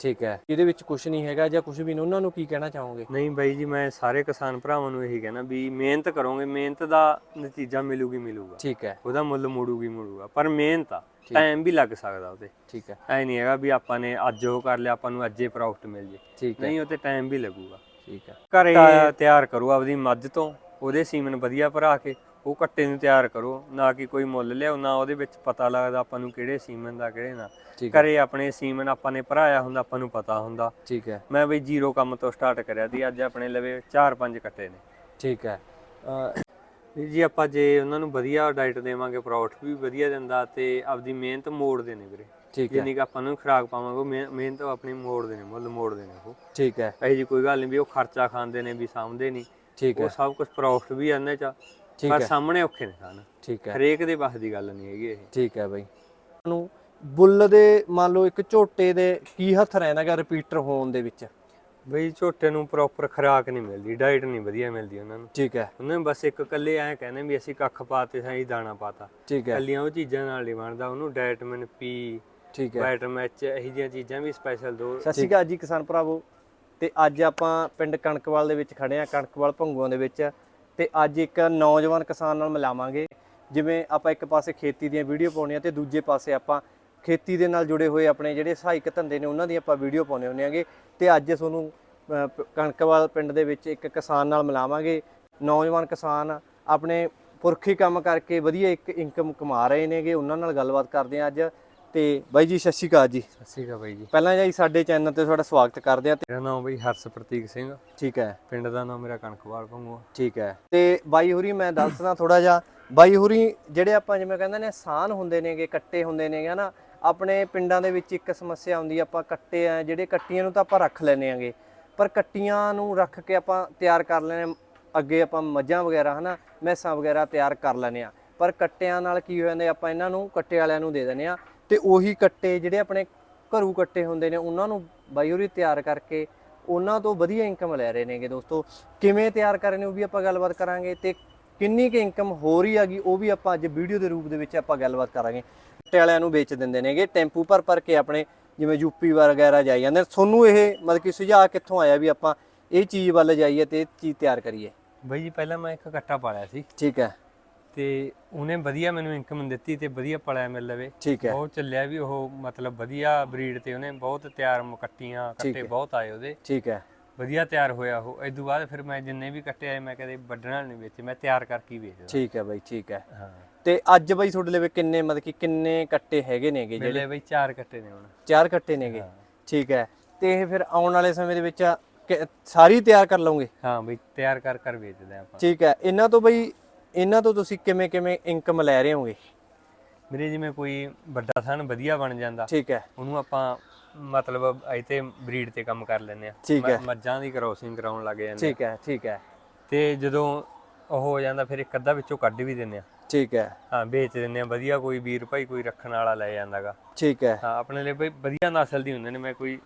ਠੀਕ ਹੈ। ਇਹਦੇ ਵਿੱਚ ਕੁਝ ਨਹੀਂ ਹੈਗਾ ਜਾਂ ਕੁਝ ਵੀ ਨਹੀਂ। ਉਹਨਾਂ ਨੂੰ ਕੀ ਕਹਿਣਾ ਚਾਹੋਗੇ? ਨਹੀਂ ਬਾਈ ਜੀ ਮੈਂ ਸਾਰੇ ਕਿਸਾਨ ਭਰਾਵਾਂ ਨੂੰ ਇਹੀ ਕਹਿਣਾ ਵੀ ਮਿਹਨਤ ਕਰੋਗੇ। ਮਿਹਨਤ ਦਾ ਨਤੀਜਾ ਮਿਲੂਗੀ ਮਿਲੂਗਾ। ਠੀਕ ਹੈ। ਉਹਦਾ ਮੁੱਲ ਮੋੜੂਗੀ ਮੋੜੂਗਾ। ਪਰ ਮਿਹਨਤ ਆ। ਟਾਈਮ ਵੀ ਲੱਗ ਸਕਦਾ ਉਹਤੇ ਠੀਕ ਹੈ। ਐ ਨਹੀਂ ਹੈਗਾ ਵੀ ਆਪਾਂ ਨੇ ਅੱਜ ਉਹ ਕਰ ਲਿਆ ਆਪਾਂ ਨੂੰ ਅੱਜੇ ਪ੍ਰੋਫਿਟ ਮਿਲ ਜੇ। ਠੀਕ ਹੈ। ਨਹੀਂ ਉਹ ਤੇ ਟਾਈਮ ਵੀ ਲੱਗੂਗਾ। ਠੀਕ ਹੈ। ਘਰੇ ਤਿਆਰ ਕਰੋ ਆਪਦੀ ਮੱਝ ਤੋਂ। ਉਹਦੇ ਸੀਮਨ ਵਧੀਆ ਭਰਾ ਕੇ। ਉਹ ਕੱਟੇ ਨੂੰ ਤਿਆਰ ਕਰੋ ਨਾ ਕਿ ਕੋਈ ਮੁੱਲ ਲਿਆਓ ਨਾ ਉਹਦੇ ਵਿੱਚ ਪਤਾ ਲੱਗਦਾ ਆਪਾਂ ਨੂੰ ਕਿਹੜੇ ਸੀਮਨ ਦਾ ਕਿਹੜੇ ਨਾ। ਘਰੇ ਆਪਣੇ ਸੀਮਨ ਆਪਾਂ ਨੇ ਭਰਾਇਆ ਹੁੰਦਾ ਆਪਾਂ ਨੂੰ ਪਤਾ ਹੁੰਦਾ। ਠੀਕ ਹੈ। ਮੈਂ ਬਈ ਜ਼ੀਰੋ ਕੰਮ ਤੋਂ ਸਟਾਰਟ ਕਰਿਆ ਦੀ ਅੱਜ ਆਪਣੇ ਲਵੇ 4-5 ਕੱਟੇ ਨੇ। ਠੀਕ ਹੈ। ਜੀ ਆਪਾਂ ਜੇ ਉਹਨਾਂ ਨੂੰ ਵਧੀਆ ਡਾਈਟ ਦੇਵਾਂਗੇ ਪ੍ਰੋਫਿਟ ਵੀ ਵਧੀਆ ਦਿੰਦਾ ਤੇ ਆਪਦੀ ਮਿਹਨਤ ਮੋੜਦੇ ਨੇ ਵੀਰੇ। ਠੀਕ ਹੈ। ਜਿੰਨੀ ਕਿ ਆਪਾਂ ਨੂੰ ਖੁਰਾਕ ਪਾਵਾਂਗੇ ਉਹ ਮਿਹ- ਮਿਹਨਤ ਆਪਣੀ ਮੋੜਦੇ ਨੇ ਮੁੱਲ ਮੋੜਦੇ ਨੇ ਉਹ। ਠੀਕ ਹੈ। ਇਹੋ ਜੀ ਕੋਈ ਗੱਲ ਨਹੀਂ ਵੀ ਉਹ ਖਰਚਾ ਖਾਂਦੇ ਨੇ ਵੀ ਸਾਂਭਦੇ ਨਹੀਂ ਠੀਕ ਉਹ ਹੈ ਸਭ ਕੁਝ ਪ੍ਰੋਫਿਟ ਵੀ ਆਨੇ ਚ। ਠੀਕ ਪਰ ਹੈ। ਸਾਹਮਣੇ ਔਖੇ ਨੇ ਖਾਣ। ਠੀਕ ਹੈ। ਹਰੇਕ ਦੇ ਬਸ ਦੀ ਗੱਲ ਨਹੀਂ ਹੈਗੀ ਇਹ। ਠੀਕ ਹੈ ਬਾਈ। ਨੂੰ ਬੁੱਲ ਦੇ ਮੰਨ ਲਓ ਇੱਕ ਝੋਟੇ ਦੇ ਕੀ ਹੱਥ ਰਹਿੰਦਾਗਾ ਰਿਪੀਟਰ ਹੋਣ ਦੇ ਵਿੱਚ? ਬਈ ਝੋਟੇ ਨੂੰ ਪ੍ਰੋਪਰ ਖੁਰਾਕ ਨਹੀਂ ਮਿਲਦੀ ਡਾਈਟ ਨਹੀਂ ਵਧੀਆ ਮਿਲਦੀ ਉਹਨਾਂ ਨੂੰ। ਠੀਕ ਹੈ। ਉਹਨਾਂ ਨੇ ਬਸ ਇੱਕ ਇਕੱਲੇ ਐਂ ਕਹਿੰਦੇ ਵੀ ਅਸੀਂ ਕੱਖ ਪਾਤੇ ਸਹੀ ਦਾਣਾ ਪਾਤਾ। ਠੀਕ ਹੈ। ਕੱਲੀਆਂ ਉਹ ਚੀਜ਼ਾਂ ਨਾਲ ਨਹੀਂ ਬਣਦਾ ਉਹਨੂੰ ਡਾਇਟਮਨ ਪੀ ਠੀਕ ਹੈ। ਵਾਈਟਮਨ ਐਚ ਇਹੋ ਜਿਹੀਆਂ ਚੀਜ਼ਾਂ ਵੀ ਸਪੈਸ਼ਲ ਦੋ। ਸਤਿ ਸ਼੍ਰੀ ਅਕਾਲ ਜੀ ਕਿਸਾਨ ਭਰਾਵੋ ਤੇ ਅੱਜ ਆਪਾਂ ਪਿੰਡ ਕਣਕਵਾਲ ਦੇ ਵਿੱਚ ਖੜੇ ਆ ਕਣਕਵਾਲ ਭੰਗੂਆਂ ਦੇ ਵਿੱਚ। ਤੇ ਅੱਜ ਇੱਕ ਨੌਜਵਾਨ ਕਿਸਾਨ ਨਾਲ ਮਿਲਾਵਾਂਗੇ। ਜਿਵੇਂ ਆਪਾਂ ਇੱਕ ਪਾਸੇ ਖੇਤੀ ਦੀਆਂ ਵੀਡੀਓ ਪਾਉਣੇ ਆ ਤੇ ਦੂਜੇ ਪਾਸੇ ਆਪਾਂ ਖੇਤੀ ਦੇ ਨਾਲ ਜੁੜੇ ਹੋਏ ਆਪਣੇ ਜਿਹੜੇ ਸਹਾਇਕ ਧੰਦੇ ਨੇ, ਉਹਨਾਂ ਦੀ ਆਪਾਂ ਵੀਡੀਓ ਪਾਉਣੇ ਹੁੰਦੇ ਆਂਗੇ ਤੇ ਅੱਜ ਤੁਹਾਨੂੰ ਕਣਕਵਾਲ ਪਿੰਡ ਦੇ ਵਿੱਚ ਇੱਕ ਕਿਸਾਨ ਨਾਲ ਮਿਲਾਵਾਂਗੇ। ਨੌਜਵਾਨ ਕਿਸਾਨ ਆਪਣੇ ਪੁਰਖੀ ਕੰਮ ਕਰਕੇ ਵਧੀਆ ਇੱਕ ਇਨਕਮ ਕਮਾ ਰਹੇ ਨੇਗੇ। ਉਹਨਾਂ ਨਾਲ ਗੱਲਬਾਤ ਕਰਦੇ ਆ ਅੱਜ। ਤੇ ਬਾਈ ਜੀ ਸਤਿ ਸ਼੍ਰੀ ਅਕਾਲ ਜੀ। ਸਤਿ ਸ਼੍ਰੀ ਅਕਾਲ ਬਾਈ ਜੀ। ਪਹਿਲਾਂ ਜੀ ਸਾਡੇ ਚੈਨਲ ਤੇ ਤੁਹਾਡਾ ਸਵਾਗਤ ਕਰਦੇ ਆ ਤੇ ਮੇਰਾ ਨਾਮ ਬਈ ਹਰਸ ਪ੍ਰਤੀਕ ਸਿੰਘ। ਠੀਕ ਹੈ। ਪਿੰਡ ਦਾ ਨਾਮ ਮੇਰਾ ਕਣਕਵਾਲ ਭੰਗੂ ਠੀਕ ਹੈ। ਤੇ ਬਾਈ ਹੁਰੀ ਮੈਂ ਦੱਸਦਾ ਥੋੜਾ ਜਿਹਾ ਬਾਈ ਹੁਰੀ ਜਿਹੜੇ ਆਪਾਂ ਜਿਵੇਂ ਕਹਿੰਦੇ ਨੇ ਸਾਨ ਹੁੰਦੇ ਨੇਗੇ ਕੱਟੇ ਹੁੰਦੇ ਨੇਗੇ ਹਨਾ? ਆਪਣੇ ਪਿੰਡਾਂ ਦੇ ਵਿੱਚ ਇੱਕ ਸਮੱਸਿਆ ਆਉਂਦੀ ਆਪਾਂ ਕੱਟੇ ਆ ਜਿਹੜੇ ਕੱਟੀਆਂ ਨੂੰ ਤਾਂ ਆਪਾਂ ਰੱਖ ਲੈਨੇ ਆਂਗੇ। ਪਰ ਕੱਟੀਆਂ ਨੂੰ ਰੱਖ ਕੇ ਆਪਾਂ ਤਿਆਰ ਕਰ ਲੈਨੇ ਅੱਗੇ ਆਪਾਂ ਮੱਝਾਂ ਵਗੈਰਾ ਹਨਾ? ਮੈਸਾਂ ਵਗੈਰਾ ਤਿਆਰ ਕਰ ਲੈਨੇ ਆ। ਪਰ ਕੱਟਿਆਂ ਨਾਲ ਕੀ ਹੋ ਜਾਂਦਾ ਆਪਾਂ ਇਹਨਾਂ ਨੂੰ ਕੱਟੇ ਵਾਲਿਆਂ ਨੂੰ ਦੇ ਦਿੰਦੇ ਆ। ਤੇ ਉਹੀ ਕੱਟੇ ਜਿਹੜੇ ਆਪਣੇ ਘਰੂ ਕੱਟੇ ਹੁੰਦੇ ਨੇ ਉਹਨਾਂ ਨੂੰ ਬਾਈ ਹੋਰੀ ਤਿਆਰ ਕਰਕੇ ਉਹਨਾਂ ਤੋਂ ਵਧੀਆ ਇਨਕਮ ਲੈ ਰਹੇ ਨੇਗੇ ਦੋਸਤੋ। ਕਿਵੇਂ ਤਿਆਰ ਕਰ ਰਹੇ ਨੇ ਉਹ ਵੀ ਆਪਾਂ ਗੱਲਬਾਤ ਕਰਾਂਗੇ ਤੇ ਕਿੰਨੀ ਕੁ ਇਨਕਮ ਹੋ ਰਹੀ ਹੈਗੀ ਉਹ ਵੀ ਆਪਾਂ ਅੱਜ ਵੀਡੀਓ ਦੇ ਰੂਪ ਦੇ ਵਿੱਚ ਆਪਾਂ ਗੱਲਬਾਤ ਕਰਾਂਗੇ। ਕੱਟੇ ਵਾਲਿਆਂ ਨੂੰ ਵੇਚ ਦਿੰਦੇ ਨੇਗੇ ਟੈਂਪੂ ਭਰ ਭਰ ਕੇ ਆਪਣੇ ਜਿਵੇਂ ਯੂਪੀ ਵਗੈਰਾ ਜਾਈ ਜਾਂਦੇ। ਤੁਹਾਨੂੰ ਇਹ ਮਤਲਬ ਕਿ ਸੁਝਾਅ ਕਿੱਥੋਂ ਆਇਆ ਵੀ ਆਪਾਂ ਇਹ ਚੀਜ਼ ਵੱਲ ਜਾਈਏ ਤੇ ਇਹ ਚੀਜ਼ ਤਿਆਰ ਕਰੀਏ? ਬਾਈ ਜੀ ਪਹਿਲਾਂ ਮੈਂ ਇੱਕ ਕੱਟਾ ਪਾਲਿਆ ਸੀ। ਠੀਕ ਹੈ। ਤੇ ਉਹਨੇ ਵਧੀਆ ਮੈਨੂੰ ਇਨਕਮ ਦਿੱਤੀ ਤੇ ਵਧੀਆ ਪਲਿਆ ਮਿਲ ਲਵੇ। ਠੀਕ ਹੈ। ਬਹੁਤ ਚੱਲਿਆ ਵੀ ਉਹ ਮਤਲਬ ਵਧੀਆ ਬਰੀਡ ਤੇ ਉਹਨੇ ਬਹੁਤ ਤਿਆਰ ਮਕੱਟੀਆਂ ਕੱਟੇ। ਬਹੁਤ ਆਏ ਉਹਦੇ। ਠੀਕ ਹੈ। ਵਧੀਆ ਤਿਆਰ ਹੋਇਆ ਉਹ। ਇਸ ਤੋਂ ਬਾਅਦ ਫਿਰ ਮੈਂ ਜਿੰਨੇ ਵੀ ਕੱਟੇ ਆਏ ਮੈਂ ਕਦੇ ਵੱਢਣਾ ਨਹੀਂ ਵੇਚੇ ਮੈਂ ਤਿਆਰ ਕਰਕੇ ਹੀ ਵੇਚਦਾ। ਠੀਕ ਹੈ ਬਾਈ ਠੀਕ ਹੈ। ਹਾਂ। ਤੇ ਅੱਜ ਬਾਈ ਤੁਹਾਡੇ ਲਈ ਕਿੰਨੇ ਮਤਲਬ ਕਿ ਕਿੰਨੇ ਕੱਟੇ ਹੈਗੇ ਨੇਗੇ ਜਿਹੜੇ? ਮੇਰੇ ਬਈ ਚਾਰ ਕੱਟੇ ਨੇ ਹੁਣ। ਚਾਰ ਕੱਟੇ ਨੇਗੇ। ਠੀਕ ਹੈ। ਤੇ ਇਹ ਫਿਰ ਆਉਣ ਵਾਲੇ ਸਮੇਂ ਦੇ ਵਿੱਚ ਸਾਰੀ ਤਿਆਰ ਕਰ ਲਓਗੇ ਹਾਂ ਬਈ ਤਿਆਰ ਕਰ ਕਰ ਵੇਚਦੇ ਆਪਾਂ। ਠੀਕ ਹੈ। ਇਹਨਾਂ ਤੋਂ ਬਈ ਇਹਨਾਂ ਤੋਂ ਤੁਸੀਂ ਕਿਵੇਂ ਕਿਵੇਂ ਇਨਕਮ ਲੈ ਰਹੇ ਹੋਗੇ? ਮੇਰੇ ਜਿਵੇਂ ਕੋਈ ਵੱਡਾ ਥਣ ਵਧੀਆ ਬਣ ਜਾਂਦਾ ਠੀਕ ਹੈ। ਉਹਨੂੰ ਆਪਾਂ ਮਤਲਬ ਇੱਥੇ ਬਰੀਡ ਤੇ ਕੰਮ ਕਰ ਲੈਂਦੇ ਆ। ਮੱਝਾਂ ਦੀ ਕ੍ਰੋਸਿੰਗ ਕਰਾਉਣ ਲੱਗ ਜਾਂਦੇ। ਠੀਕ ਹੈ। ਠੀਕ ਹੈ। ਤੇ ਜਦੋਂ ਉਹ ਹੋ ਜਾਂਦਾ ਫਿਰ ਇੱਕ ਅੱਧਾ ਵਿੱਚੋਂ ਕੱਢ ਵੀ ਦਿੰਦੇ ਆ ਠੀਕ ਹੈ। ਹਾਂ ਵੇਚ ਦਿੰਦੇ ਆ ਵਧੀਆ ਕੋਈ ਵੀਰ ਭਾਈ ਕੋਈ ਰੱਖਣ ਵਾਲਾ ਲੈ ਜਾਂਦਾਗਾ। ਠੀਕ ਹੈ। ਹਾਂ ਆਪਣੇ ਲਈ ਬਈ ਵਧੀਆ ਨਸਲ ਦੀ ਹੁੰਦੇ ਨੇ ਮੈਂ ਕੋਈ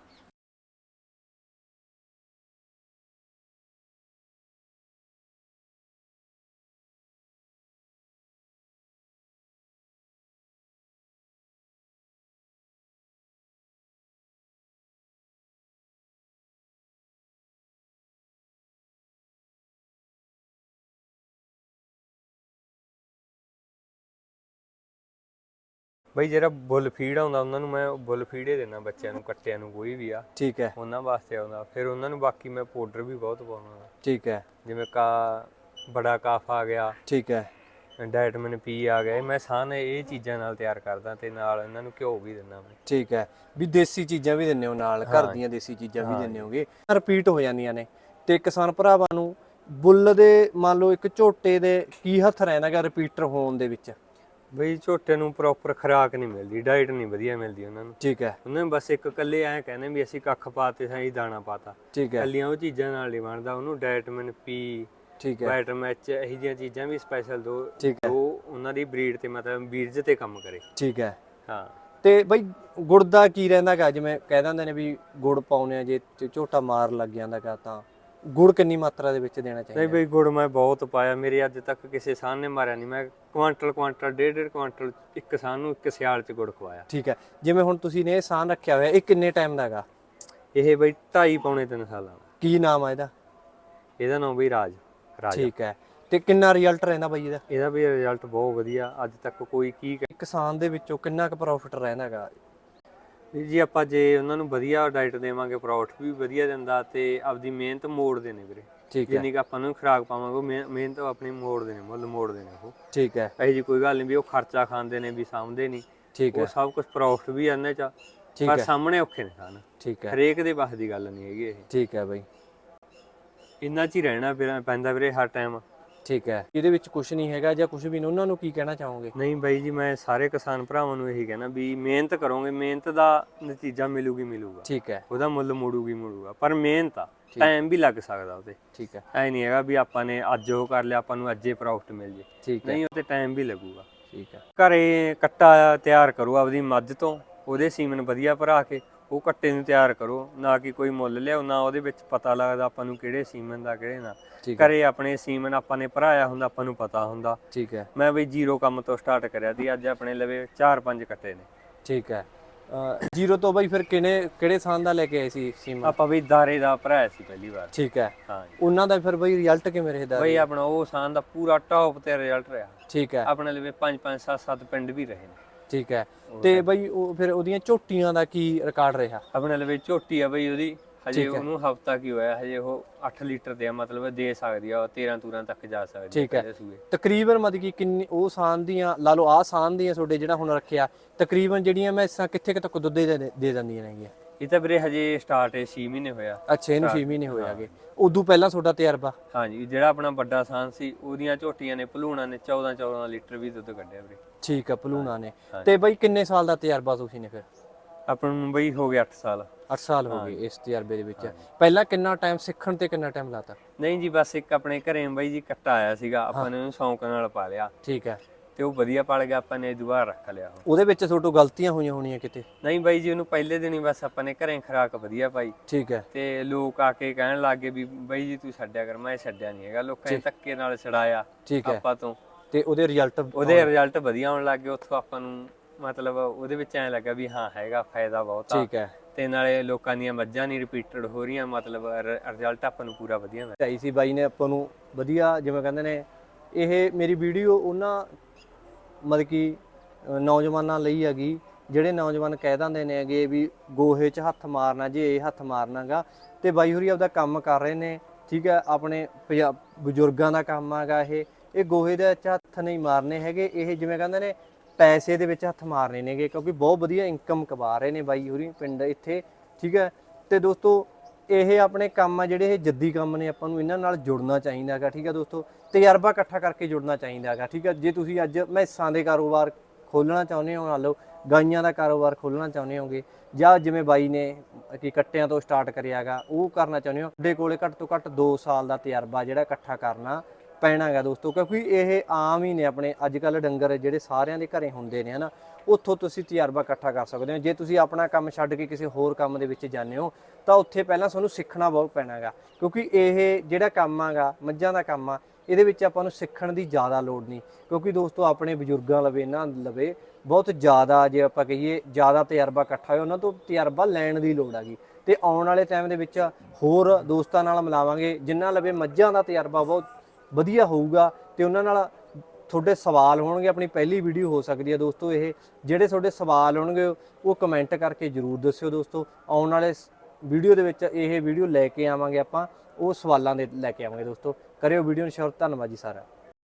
ਬਈ ਜਿਹੜਾ ਬੁੱਲ ਫੀਡ ਆਉਂਦਾ ਉਹਨਾਂ ਨੂੰ ਮੈਂ ਬੁੱਲ ਫੀਡੇ ਦੇਣਾ ਬੱਚਿਆਂ ਨੂੰ ਕੱਟਿਆਂ ਨੂੰ ਕੋਈ ਵੀ ਆ। ਠੀਕ ਹੈ। ਉਹਨਾਂ ਵਾਸਤੇ ਆਉਂਦਾ। ਫਿਰ ਉਹਨਾਂ ਨੂੰ ਬਾਕੀ ਮੈਂ ਪਾਊਡਰ ਵੀ ਬਹੁਤ ਪਾਉਣਾ ਠੀਕ ਹੈ। ਜਿਵੇਂ ਕਾ ਬੜਾ ਕਾਫ ਆ ਗਿਆ। ਠੀਕ ਹੈ। ਡਾਇਟਮਨ ਪੀ ਆ ਇਹ ਮੈਂ ਸਾਨ ਇਹ ਚੀਜ਼ਾਂ ਨਾਲ ਤਿਆਰ ਕਰਦਾ ਤੇ ਨਾਲ ਇਹਨਾਂ ਨੂੰ ਘਿਓ ਵੀ ਦਿੰਦਾ ਮੈਂ। ਠੀਕ ਹੈ। ਵੀ ਦੇਸੀ ਚੀਜ਼ਾਂ ਵੀ ਦਿੰਨੇ ਹੋ ਨਾਲ ਘਰ ਦੀਆਂ ਦੇਸੀ ਚੀਜ਼ਾਂ ਵੀ ਦਿੰਨੇ ਹੋਗੇ। ਰਿਪੀਟ ਹੋ ਜਾਂਦੀਆਂ ਨੇ। ਤੇ ਕਿਸਾਨ ਭਰਾਵਾਂ ਨੂੰ ਬੁੱਲ ਦੇ ਮੰਨ ਲਓ ਇੱਕ ਝੋਟੇ ਦੇ ਕੀ ਹੱਥ ਰਹਿੰਦਾਗਾ ਰਿਪੀਟਰ ਹੋਣ ਦੇ ਵਿੱਚ? ਬਈ ਝੋਟੇ ਨੂੰ ਪ੍ਰੋਪਰ ਖੁਰਾਕ ਨਹੀਂ ਮਿਲਦੀ ਡਾਈਟ ਨਹੀਂ ਵਧੀਆ ਮਿਲਦੀ ਉਹਨਾਂ ਨੂੰ। ਠੀਕ ਹੈ। ਉਹਨਾਂ ਨੇ ਬਸ ਇੱਕ ਇਕੱਲੇ ਐਂ ਕਹਿੰਦੇ ਵੀ ਅਸੀਂ ਕੱਖ ਪਾਤੇ ਸਹੀ ਦਾਣਾ ਪਾਤਾ। ਠੀਕ ਹੈ। ਕੱਲੀਆਂ ਉਹ ਚੀਜ਼ਾਂ ਨਾਲ ਨਹੀਂ ਬਣਦਾ ਉਹਨੂੰ ਡਾਇਟਮਨ ਪੀ ਠੀਕ ਹੈ। ਵਾਈਟਮਨ ਐਚ ਇਹੋ ਜਿਹੀਆਂ ਚੀਜ਼ਾਂ ਵੀ ਸਪੈਸ਼ਲ ਦੋ ਠੀਕ ਹੈ। ਉਹ ਉਹਨਾਂ ਦੀ ਬਰੀਡ ਤੇ ਮਤਲਬ ਬੀਰਜ ਤੇ ਕੰਮ ਕਰੇ। ਠੀਕ ਹੈ। ਹਾਂ। ਤੇ ਬਈ ਗੁੜ ਦਾ ਕੀ ਰਹਿੰਦਾਗਾ ਜਿਵੇਂ ਕਹਿ ਦਿੰਦੇ ਨੇ ਵੀ ਗੁੜ ਪਾਉਨੇ ਆ ਜੇ ਝੋਟਾ ਮਾਰ ਲੱਗ ਜਾਂਦਾਗਾ ਤਾਂ। ਗੁੜ ਕਿੰਨੀ ਮਾਤਰਾ ਦੇ ਵਿੱਚ ਦੇਣਾ ਨਹੀਂ ਚਾਹੀਦਾ ਬਈ ਗੁੜ ਮੈਂ ਬਹੁਤ ਪਾਇਆ। ਮੇਰੇ ਅੱਜ ਤੱਕ ਕਿਸੇ ਸਾਨ ਨੇ ਮਾਰਿਆ ਨਹੀਂ। ਮੈਂ ਕੁਆਂਟਲ ਕੁਆਂਟਲ ਡੇਢ ਡੇਢ ਕੁਆਂਟਲ ਇੱਕ ਸਾਨ ਨੂੰ ਇੱਕ ਸਿਆਲ ਚ ਗੁੜ ਖਵਾਇਆ। ਠੀਕ ਹੈ। ਜਿਵੇਂ ਹੁਣ ਤੁਸੀਂ ਨੇ ਇਹ ਸਾਨ ਰੱਖਿਆ ਹੋਇਆ ਇਹ ਕਿੰਨੇ ਟਾਈਮ ਦਾ ਹੈਗਾ? ਇਹ ਬਈ 2.5 ਪੌਣੇ 3 ਸਾਲਾਂ ਦਾ। ਕੀ ਨਾਮ ਆ ਇਹਦਾ? ਇਹਦਾ ਨਾਮ ਬਈ ਰਾਜ ਰਾਜ। ਠੀਕ ਹੈ। ਤੇ ਕਿੰਨਾ ਰਿਜ਼ਲਟ ਰਹਿੰਦਾ ਬਾਈ ਇਹਦਾ? ਇਹਦਾ ਵੀ ਰਿਜ਼ਲਟ ਬਹੁਤ ਵਧੀਆ। ਅੱਜ ਤੱਕ ਕੋਈ ਕੀ ਕਹਿ- ਕਿਸਾਨ ਦੇ ਵਿੱਚੋਂ ਕਿੰਨਾ ਕੁ ਪ੍ਰੋਫਿਟ ਰਹਿੰਦਾ ਹੈਗਾ? ਵੀਰ ਜੀ ਆਪਾਂ ਜੇ ਉਹਨਾਂ ਨੂੰ ਵਧੀਆ ਡਾਈਟ ਦੇਵਾਂਗੇ ਪ੍ਰੋਡਕਟ ਵੀ ਵਧੀਆ ਦਿੰਦਾ ਤੇ ਆਪਦੀ ਮਿਹਨਤ ਮੋੜਦੇ ਨੇ ਵੀਰੇ। ਠੀਕ ਹੈ। ਜਿੰਨੀ ਕਿ ਆਪਾਂ ਨੂੰ ਖੁਰਾਕ ਪਾਵਾਂਗੇ ਉਹ ਮਿਹ- ਮਿਹਨਤ ਆਪਣੀ ਮੋੜਦੇ ਨੇ ਮੁੱਲ ਮੋੜਦੇ ਨੇ ਉਹ। ਠੀਕ ਹੈ। ਇਹੋ ਜੀ ਕੋਈ ਗੱਲ ਨਹੀਂ ਵੀ ਉਹ ਖਰਚਾ ਖਾਂਦੇ ਨੇ ਵੀ ਸਾਂਭਦੇ ਨਹੀਂ। ਠੀਕ ਉਹ ਹੈ। ਸਭ ਕੁਝ ਪ੍ਰੋਫਿਟ ਵੀ ਆਨੇ ਚ ਠੀਕ ਪਰ ਹੈ। ਸਾਹਮਣੇ ਔਖੇ ਨੇ ਖਾਣ। ਠੀਕ ਹੈ। ਹਰੇਕ ਦੇ ਬਸ ਦੀ ਗੱਲ ਨਹੀਂ ਹੈਗੀ ਇਹ। ਠੀਕ ਹੈ ਬਾਈ। ਇੰਨਾ ਚ ਹੀ ਰਹਿਣਾ ਪੈਂਦਾ ਵੀਰੇ ਹਰ ਟਾਈਮ ਠੀਕ ਹੈ। ਇਹਦੇ ਵਿੱਚ ਕੁਝ ਨਹੀਂ ਹੈਗਾ ਜਾਂ ਕੁਝ ਵੀ ਨਹੀਂ। ਉਹਨਾਂ ਨੂੰ ਕੀ ਕਹਿਣਾ ਚਾਹੋਗੇ? ਨਹੀਂ ਬਾਈ ਜੀ ਮੈਂ ਸਾਰੇ ਕਿਸਾਨ ਭਰਾਵਾਂ ਨੂੰ ਇਹੀ ਕਹਿਣਾ ਵੀ ਮਿਹਨਤ ਕਰੋਗੇ। ਮਿਹਨਤ ਦਾ ਨਤੀਜਾ ਮਿਲੂਗੀ ਮਿਲੂਗਾ। ਠੀਕ ਹੈ। ਉਹਦਾ ਮੁੱਲ ਮੋੜੂਗੀ ਮੋੜੂਗਾ। ਪਰ ਮਿਹਨਤ ਆ। ਟਾਈਮ ਵੀ ਲੱਗ ਸਕਦਾ ਉਹਤੇ ਠੀਕ ਹੈ। ਐ ਨਹੀਂ ਹੈਗਾ ਵੀ ਆਪਾਂ ਨੇ ਅੱਜ ਉਹ ਕਰ ਲਿਆ ਆਪਾਂ ਨੂੰ ਅੱਜੇ ਪ੍ਰੋਫਿਟ ਮਿਲ ਜੇ। ਠੀਕ ਹੈ। ਨਹੀਂ ਉਹਤੇ ਟਾਈਮ ਵੀ ਲੱਗੂਗਾ। ਠੀਕ ਹੈ। ਘਰੇ ਕੱਟਾ ਤਿਆਰ ਕਰੋ ਆਪਦੀ ਮੱਝ ਤੋਂ ਉਹਦੇ ਸੀਮਨ ਵਧੀਆ ਭਰਾ ਕੇ। ਉਹ ਕੱਟੇ ਨੂੰ ਤਿਆਰ ਕਰੋ ਨਾ ਕਿ ਕੋਈ ਮੁੱਲ ਲਿਆਓ ਨਾ ਉਹਦੇ ਵਿੱਚ ਪਤਾ ਲੱਗਦਾ ਆਪਾਂ ਨੂੰ ਕਿਹੜੇ ਸੀਮਨ ਦਾ ਕਿਹੜੇ ਨਾ। ਘਰੇ ਆਪਣੇ ਸੀਮਨ ਆਪਾਂ ਨੇ ਭਰਾਇਆ ਹੁੰਦਾ ਆਪਾਂ ਨੂੰ ਪਤਾ ਹੁੰਦਾ। ਠੀਕ ਹੈ। ਮੈਂ ਬਈ ਜ਼ੀਰੋ ਕੰਮ ਤੋਂ ਸਟਾਰਟ ਕਰਿਆ ਸੀ ਅੱਜ ਆਪਣੇ ਲਵੇ 4-5 ਕੱਟੇ ਨੇ। ਠੀਕ ਹੈ। ਜ਼ੀਰੋ ਤੋਂ ਬਾਈ ਫਿਰ ਕਿਹਨੇ ਕਿਹੜੇ ਸਾਨ ਦਾ ਲੈ ਕੇ ਆਏ ਸੀ ਸੀਮਾ ਆਪਾਂ ਬਈ ਦਾਰੇ ਦਾ ਭਰਾਇਆ ਸੀ ਪਹਿਲੀ ਵਾਰ। ਠੀਕ ਹੈ। ਹਾਂ। ਉਹਨਾਂ ਦਾ ਫਿਰ ਬਾਈ ਰਿਜ਼ਲਟ ਕਿਵੇਂ ਰਹਿਦਾ ਬਈ ਆਪਣਾ ਉਹ ਸਾਨ ਦਾ ਪੂਰਾ ਟੌਪ ਤੇ ਰਿਜ਼ਲਟ ਰਿਹਾ। ਠੀਕ ਹੈ। ਆਪਣੇ ਲਵੇ 5-5 7-7 ਪਿੰਡ ਵੀ ਰਹੇ ਨੇ। ਠੀਕ ਹੈ। ਤੇ ਬਾਈ ਉਹ ਫਿਰ ਉਹਦੀਆਂ ਝੋਟੀਆਂ ਦਾ ਕੀ ਰਿਕਾਰਡ ਰਿਹਾ? ਆਪਣੇ ਲਵੇ ਝੋਟੀ ਆ ਬਈ ਉਹਦੀ। ਹਜੇ ਉਹਨੂੰ ਹਫਤਾ ਕੀ ਹੋਇਆ ਹਜੇ ਉਹ 8 ਲੀਟਰ ਦੇ ਆ ਮਤਲਬ ਦੇ ਸਕਦੀ ਆ ਉਹ 13 ਤੂਰਾਂ ਤੱਕ ਜਾ ਸਕਦੀ ਠੀਕ ਹੈ। ਤਕਰੀਬਨ ਮਤਲਬ ਕਿ ਕਿੰਨੀ ਉਹ ਸਾਨ ਦੀਆਂ ਲਾ ਲਓ ਆਹ ਸਾਨ ਦੀਆਂ ਤੁਹਾਡੇ ਜਿਹੜਾ ਹੁਣ ਰੱਖਿਆ ਤਕਰੀਬਨ ਜਿਹੜੀਆਂ ਮੈਸਾਂ ਕਿੱਥੇ ਕਿ ਤੱਕ ਦੁੱਧ ਦੇ ਦੇ ਜਾਂਦੀਆਂ ਨੇਗੀਆਂ? ਇਹ ਤਾਂ ਵੀਰੇ ਹਜੇ ਸਟਾਰਟ ਹੈ 6 ਮਹੀਨੇ ਹੋਇਆ ਅੱਛਾ ਇਹਨੂੰ 6 ਮਹੀਨੇ ਹੋਏ ਆਗੇ ਉਦੋਂ ਪਹਿਲਾਂ ਤੁਹਾਡਾ ਤਜਰਬਾ? ਹਾਂਜੀ ਜਿਹੜਾ ਆਪਣਾ ਵੱਡਾ ਸਾਨ ਸੀ ਉਹਦੀਆਂ ਝੋਟੀਆਂ ਨੇ ਭਲੂਣਾ ਨੇ 14 14 ਲੀਟਰ ਵੀ ਦੁੱਧ ਕੱਢਿਆ ਵੀਰੇ। ਠੀਕ ਆ ਭਲੂਣਾ ਨੇ। ਤੇ ਬਾਈ ਕਿੰਨੇ ਸਾਲ ਦਾ ਤਜਰਬਾ ਤੁਸੀਂ ਨੇ ਫਿਰ? ਆਪਾਂ ਨੂੰ ਬਈ ਹੋ ਗਿਆ 8 ਸਾਲ। 8 ਸਾਲ ਹੋ ਗਏ ਇਸ ਤਜਰਬੇ ਦੇ ਵਿੱਚ। ਪਹਿਲਾਂ ਕਿੰਨਾ ਟਾਈਮ ਸਿੱਖਣ ਤੇ ਕਿੰਨਾ ਟਾਈਮ ਲਾਤਾ? ਨਹੀਂ ਜੀ ਬਸ ਇੱਕ ਆਪਣੇ ਘਰੇ ਬਾਈ ਜੀ ਕੱਟਾ ਆਇਆ ਸੀਗਾ। ਆਪਾਂ ਨੇ ਉਹਨੂੰ ਸ਼ੌਂਕ ਨਾਲ ਪਾ ਲਿਆ। ਠੀਕ ਹੈ ਤੇ ਉਹ ਵਧੀਆ ਪਲ ਗਿਆ ਆਪਾਂ ਨੇ ਦੁਬਾਰਾ ਰੱਖ ਲਿਆ ਉਹ। ਉਹਦੇ ਵਿੱਚ ਤੁਹਾਡੇ ਗਲਤੀਆਂ ਹੋਈਆਂ ਹੋਣੀਆਂ ਕਿਤੇ? ਨਹੀਂ ਬਾਈ ਜੀ ਉਹਨੂੰ ਪਹਿਲੇ ਦਿਨ ਹੀ ਬਸ ਆਪਾਂ ਨੇ ਘਰੇ ਖਰਾਕ ਵਧੀਆ ਪਾਈ। ਠੀਕ ਹੈ। ਤੇ ਲੋਕ ਆ ਕੇ ਕਹਿਣ ਲੱਗੇ ਵੀ ਬਾਈ ਜੀ ਤੂੰ ਛੱਡਿਆ ਕਰ ਮੈਂ ਛੱਡਿਆ ਨਹੀਂ ਹੈਗਾ। ਲੋਕਾਂ ਨੇ ਧੱਕੇ ਨਾਲ ਛੜਾਇਆ ਠੀਕ ਹੈ। ਆਪਾਂ ਤੋਂ। ਤੇ ਉਹਦੇ ਰਿਜ਼ਲਟ ਉਹਦੇ ਰਿਜ਼ਲਟ ਵਧੀਆ ਆਉਣ ਲੱਗੇ ਉੱਥੋਂ ਆਪਾਂ ਨੂੰ ਮਤਲਬ ਉਹਦੇ ਵਿੱਚ ਐਂ ਲੱਗਾ ਵੀ ਹਾਂ ਹੈਗਾ ਫਾਇਦਾ ਬਹੁਤ ਆ। ਠੀਕ ਹੈ। ਤੇ ਨਾਲੇ ਲੋਕਾਂ ਦੀਆਂ ਮੱਝਾਂ ਨਹੀਂ ਰਿਪੀਟਡ ਹੋ ਰਹੀਆਂ ਮਤਲਬ ਰਿਜ਼ਲਟ ਆਪਾਂ ਨੂੰ ਪੂਰਾ ਵਧੀਆ ਮਿਲਿਆ। ਸੀ ਬਾਈ ਨੇ ਆਪਾਂ ਨੂੰ ਵਧੀਆ ਜਿਵੇਂ ਕਹਿੰਦੇ ਨੇ ਇਹ ਮੇਰੀ ਵੀਡੀਓ ਉਹਨਾਂ ਮਤਲਬ ਕਿ ਨੌਜਵਾਨਾਂ ਲਈ ਹੈਗੀ, ਜਿਹੜੇ ਨੌਜਵਾਨ ਕਹਿ ਦਿੰਦੇ ਨੇ ਹੈਗੇ ਵੀ ਗੋਹੇ 'ਚ ਹੱਥ ਮਾਰਨਾ, ਜੇ ਇਹ ਹੱਥ ਮਾਰਨਾਗਾ, ਤੇ ਬਾਈ ਹੋਰੀ ਆਪਦਾ ਕੰਮ ਕਰ ਰਹੇ ਨੇ, ਠੀਕ ਹੈ, ਆਪਣੇ ਪੰਜਾ- ਬਜ਼ੁਰਗਾਂ ਦਾ ਕੰਮ ਹੈਗਾ ਇਹ ਇਹ ਗੋਹੇ ਦੇ ਵਿੱਚ ਹੱਥ ਨਹੀਂ ਮਾਰਨੇ ਹੈਗੇ, ਇਹ ਜਿਵੇਂ ਕਹਿੰਦੇ ਨੇ, ਪੈਸੇ ਦੇ ਵਿੱਚ ਹੱਥ ਮਾਰਨੇ ਨੇਗੇ, ਕਿਉਂਕਿ ਬਹੁਤ ਵਧੀਆ ਇਨਕਮ ਕਮਾ ਰਹੇ ਨੇ ਬਾਈ ਹੋਰੀ ਪਿੰਡ ਇੱਥੇ, ਠੀਕ ਹੈ, ਤੇ ਦੋਸਤੋ ਇਹ ਆਪਣੇ ਕੰਮ ਆ ਜਿਹੜੇ ਇਹ ਜੱਦੀ ਕੰਮ ਨੇ, ਆਪਾਂ ਨੂੰ ਇਹਨਾਂ ਨਾਲ ਜੁੜਨਾ ਚਾਹੀਦਾ ਹੈਗਾ, ਠੀਕ ਹੈ ਦੋਸਤੋ? ਤਜਰਬਾ ਇਕੱਠਾ ਕਰਕੇ ਜੁੜਨਾ ਚਾਹੀਦਾ ਹੈਗਾ, ਠੀਕ ਹੈ ਜੇ ਤੁਸੀਂ ਅੱਜ ਮੈਸਾਂ ਦੇ ਕਾਰੋਬਾਰ ਖੋਲਣਾ ਚਾਹੁੰਦੇ ਹੋ ਮੰਨ ਲਓ, ਗਾਈਆਂ ਦਾ ਕਾਰੋਬਾਰ ਖੋਲਣਾ ਚਾਹੁੰਦੇ ਹੋਗੇ, ਜਾਂ ਜਿਵੇਂ ਬਾਈ ਨੇ ਕਿ ਕੱਟਿਆਂ ਤੋਂ ਸਟਾਰਟ ਕਰਿਆਗਾ ਉਹ ਕਰਨਾ ਚਾਹੁੰਦੇ ਹੋ ਤੁਹਾਡੇ ਕੋਲੇ ਘੱਟ ਤੋਂ ਘੱਟ 2 ਸਾਲ ਦਾ ਤਜਰਬਾ ਜਿਹੜਾ ਇਕੱਠਾ ਕਰਨਾ ਪੈਣਾ ਹੈਗਾ ਦੋਸਤੋ, ਕਿਉਂਕਿ ਇਹ ਆਮ ਹੀ ਨੇ ਆਪਣੇ ਅੱਜ ਕੱਲ ਡੰਗਰ ਜਿਹੜੇ ਸਾਰਿਆਂ ਦੇ ਘਰੇ ਹੁੰਦੇ ਨੇ, ਹਨਾ? ਉੱਥੋਂ ਤੁਸੀਂ ਤਜਰਬਾ ਇਕੱਠਾ ਕਰ ਸਕਦੇ ਹੋ। ਜੇ ਤੁਸੀਂ ਆਪਣਾ ਕੰਮ ਛੱਡ ਕੇ ਕਿਸੇ ਹੋਰ ਕੰਮ ਦੇ ਵਿੱਚ ਜਾਂਦੇ ਹੋ, ਤਾਂ ਉੱਥੇ ਪਹਿਲਾਂ ਤੁਹਾਨੂੰ ਸਿੱਖਣਾ ਬਹੁਤ ਪੈਣਾ ਹੈਗਾ ਕਿਉਂਕਿ ਇਹ ਜਿਹੜਾ ਕੰਮ ਆਗਾ, ਮੱਝਾਂ ਦਾ ਕੰਮ ਆ, ਇਹਦੇ ਵਿੱਚ ਆਪਾਂ ਨੂੰ ਸਿੱਖਣ ਦੀ ਜ਼ਿਆਦਾ ਲੋੜ ਨਹੀਂ। ਕਿਉਂਕਿ ਦੋਸਤੋ, ਆਪਣੇ ਬਜ਼ੁਰਗਾਂ ਲਵੇ, ਇਹਨਾਂ ਲਵੇ, ਬਹੁਤ ਜ਼ਿਆਦਾ ਜੇ ਆਪਾਂ ਕਹੀਏ, ਜ਼ਿਆਦਾ ਤਜਰਬਾ ਇਕੱਠਾ ਹੋਇਆ, ਉਹਨਾਂ ਤੋਂ ਤਜਰਬਾ ਲੈਣ ਦੀ ਲੋੜ ਹੈਗੀ। ਤੇ ਆਉਣ ਵਾਲੇ ਟਾਈਮ ਦੇ ਵਿੱਚ ਹੋਰ ਦੋਸਤਾਂ ਨਾਲ ਮਿਲਾਵਾਂਗੇ ਜਿਨ੍ਹਾਂ ਲਵੇ ਮੱਝਾਂ ਦਾ ਤਜਰਬਾ ਬਹੁਤ ਵਧੀਆ ਹੋਊਗਾ, ਤੇ ਉਹਨਾਂ ਨਾਲ ਤੁਹਾਡੇ ਸਵਾਲ ਹੋਣਗੇ, ਆਪਣੀ ਪਹਿਲੀ ਵੀਡੀਓ ਹੋ ਸਕਦੀ ਹੈ ਦੋਸਤੋ ਇਹ। ਜਿਹੜੇ ਤੁਹਾਡੇ ਸਵਾਲ ਹੋਣਗੇ, ਉਹ ਕਮੈਂਟ ਕਰਕੇ ਜਰੂਰ ਦੱਸਿਓ ਦੋਸਤੋ। ਆਉਣ ਵਾਲੇ ਵੀਡੀਓ ਦੇ ਵਿੱਚ ਇਹ ਵੀਡੀਓ ਲੈ ਕੇ ਆਵਾਂਗੇ ਆਪਾਂ, ਉਹ ਸਵਾਲਾਂ ਦੇ ਲੈ ਕੇ ਆਵਾਂਗੇ ਦੋਸਤੋ। ਕਰਿਓ ਵੀਡੀਓ ਨੂੰ ਸ਼ੇਅਰ ਧੰਨਵਾਦ ਜੀ ਸਾਰਾ